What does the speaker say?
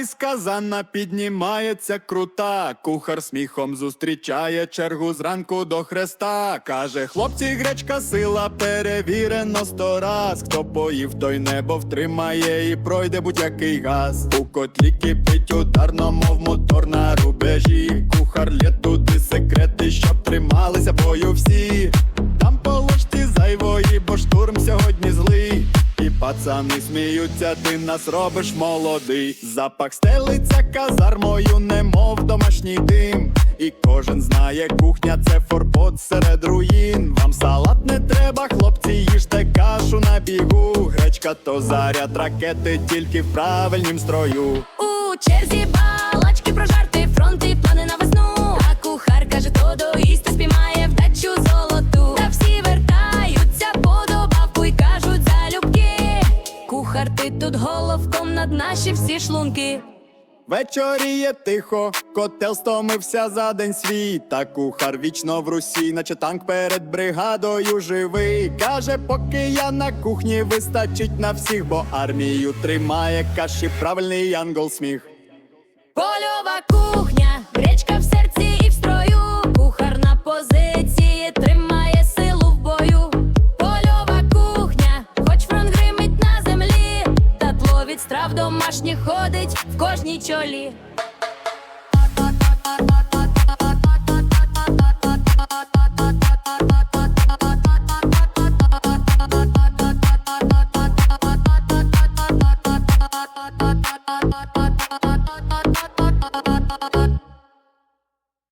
із казана піднімається крута. Кухар сміхом зустрічає чергу зранку до хреста. Каже, хлопці, гречка сила перевірено сто раз. Хто поїв, той небо втримає і пройде будь-який газ. У котлі кипить ударно, мов мотор на рубежі. Кухар лє туди секрети, щоб трималися бою всі. Пацани сміються, ти нас робиш молодий. Запах стелиться казармою, немов домашній дим. І кожен знає, кухня це форпот серед руїн. Вам салат не треба, хлопці, їжте кашу на бігу. Гречка то заряд ракети, тільки в правильнім строю. У черзі балачки Ти тут головком над наші всі шлунки. Вечоріє тихо, котел стомився за день свій. Та кухар вічно в русі, наче танк перед бригадою живий. Каже, поки я на кухні вистачить на всіх, бо армію тримає каші правильний янгол сміх. Польова кухня, страв домашніх ходить в кожній чолі.